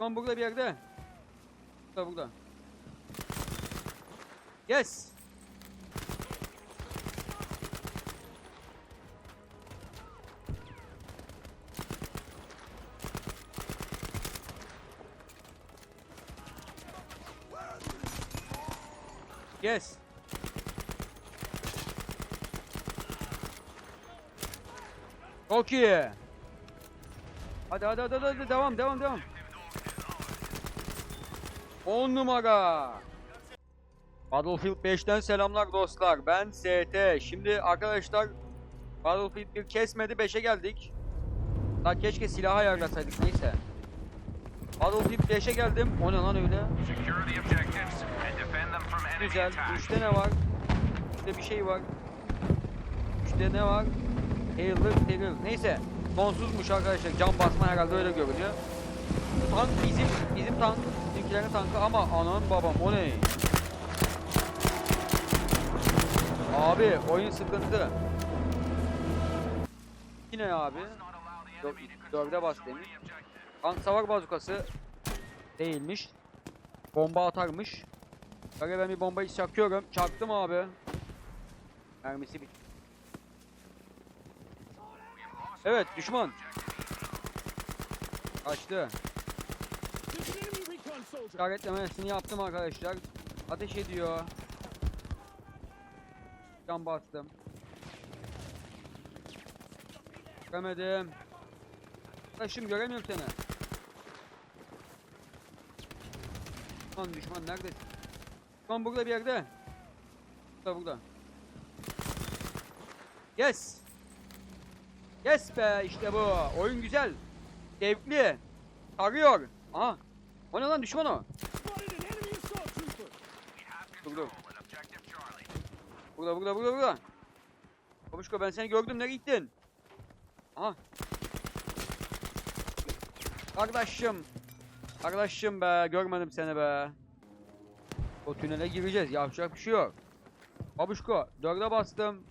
Lan burada bir yerde. Burada burada. Yes. Yes. Çok iyi. Hadi hadi hadi hadi devam devam devam. 10 numara. Battlefield 5'ten selamlar dostlar. Ben ST. Şimdi arkadaşlar Battlefield 1 kesmedi 5'e geldik. Daha keşke silah ayarlasaydık neyse. Battlefield 5'e geldim. O ne lan öyle? Güzel. attack. Üçte ne var? Üçte bir şey var. Üçte ne var? Taylor, Taylor. Neyse. Sonsuzmuş arkadaşlar. Can basma herhalde öyle görünüyor. Tank bizim, bizim tank. Bizimkilerin tankı ama anan babam o ne? Abi oyun sıkıntı. Yine abi. Dö- Dörde bas demiş. Tank savar bazukası değilmiş. Bomba atarmış. Böyle ben bir bombayı çakıyorum. Çaktım abi. Mermisi bit. Evet düşman. Kaçtı. İşaretlemesini yaptım arkadaşlar. Ateş ediyor. Can bastım. Göremedim. Arkadaşım göremiyorum seni. Düşman düşman neredesin? Düşman burada bir yerde. Burada burada. Yes. Yes be işte bu. Oyun güzel. Zevkli. Sarıyor. Aha. O ne lan düşman o? Charlie. Burada burada burada burada. Babuşko ben seni gördüm nereye gittin? Aha. Kardeşim. Kardeşim be görmedim seni be. O tünele gireceğiz yapacak bir şey yok. Babuşko dörde bastım.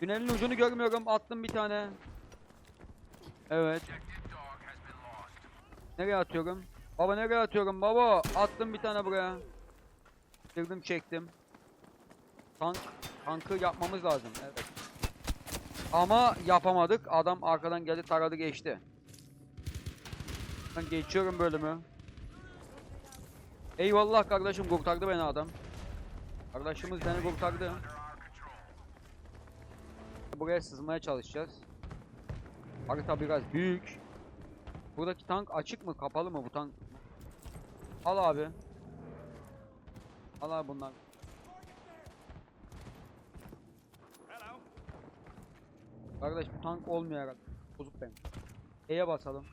Tünelin ucunu görmüyorum attım bir tane. Evet. Nereye atıyorum? Baba nereye atıyorum baba? Attım bir tane buraya. Girdim çektim. Tank, tankı yapmamız lazım. Evet. Ama yapamadık. Adam arkadan geldi taradı geçti. Ben geçiyorum bölümü. Eyvallah kardeşim kurtardı beni adam. Kardeşimiz beni kurtardı. Buraya sızmaya çalışacağız. Harita biraz büyük. Buradaki tank açık mı? Kapalı mı bu tank? Al abi. Al abi bundan. Kardeş bu tank olmuyor herhalde. Bozuk benim. E'ye basalım.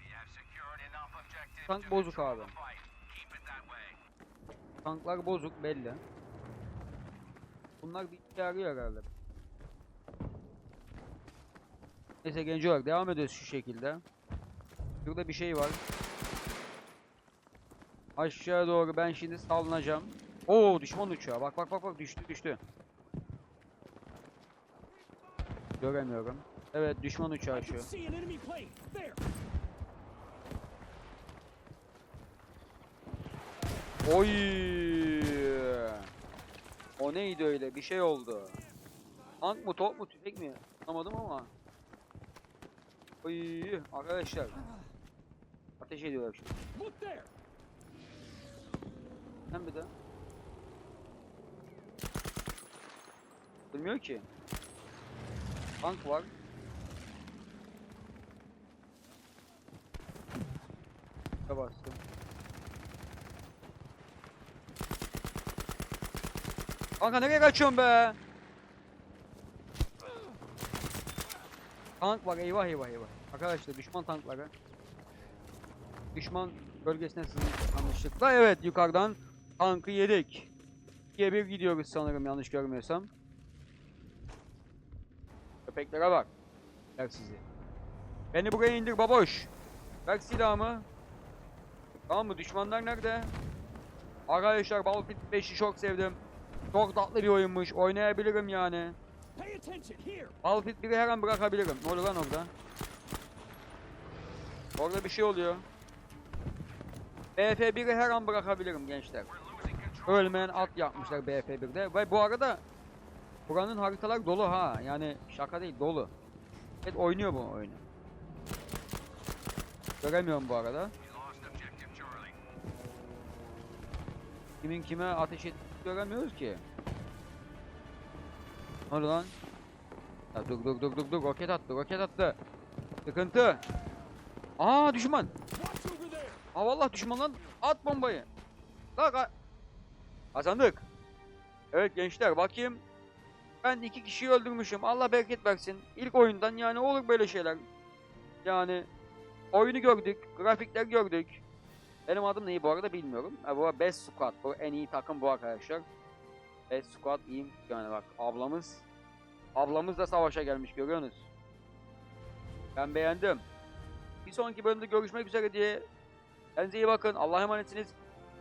Tank bozuk abi. Tanklar bozuk belli. Bunlar bir işe yarıyor herhalde. Neyse genç olarak devam ediyoruz şu şekilde. Şurada bir şey var. Aşağı doğru ben şimdi sallanacağım. Oo düşman uçağı. Bak bak bak bak düştü düştü. Göremiyorum. Evet düşman uçağı şu. Oy! O neydi öyle? Bir şey oldu. Tank mı, top mu, tüfek mi? Anlamadım ama. Oy! Arkadaşlar. Ateş ediyorlar şimdi. Sen bir de. Bilmiyor ki. Tank var. Şuna bastım. Kanka nereye kaçıyorsun be? Tank var eyvah eyvah eyvah. Arkadaşlar düşman tankları. Düşman bölgesine sızmış yanlışlıkla. Evet yukarıdan tankı yedik. 2'ye 1 gidiyoruz sanırım yanlış görmüyorsam. Köpeklere bak. Ver sizi. Beni buraya indir baboş. Ver silahımı. Tamam mı? Düşmanlar nerede? Arkadaşlar Battlefield 5'i çok sevdim. Çok tatlı bir oyunmuş. Oynayabilirim yani. Battlefield 1'i her an bırakabilirim. Ne oluyor lan orada? Orada bir şey oluyor. BF1'i her an bırakabilirim gençler. Ölmeyen at yapmışlar BF1'de. Ve bu arada buranın haritalar dolu ha. Yani şaka değil dolu. Evet oynuyor bu oyunu. Göremiyorum bu arada. Kimin kime ateş et göremiyoruz ki. Ne oldu lan? Ya dur dur dur dur dur roket attı roket attı. Sıkıntı. Aa düşman. Aa vallahi düşman lan. At bombayı. Ha- Kazandık. Evet gençler bakayım. Ben iki kişiyi öldürmüşüm. Allah bereket versin. İlk oyundan yani olur böyle şeyler. Yani oyunu gördük. Grafikler gördük. Benim adım neyi bu arada bilmiyorum. Ha, bu Best Squad. Bu en iyi takım bu arkadaşlar. Best Squad iyi. Yani bak ablamız. Ablamız da savaşa gelmiş görüyorsunuz. Ben beğendim. Bir sonraki bölümde görüşmek üzere diye Kendinize iyi bakın. Allah'a emanetsiniz.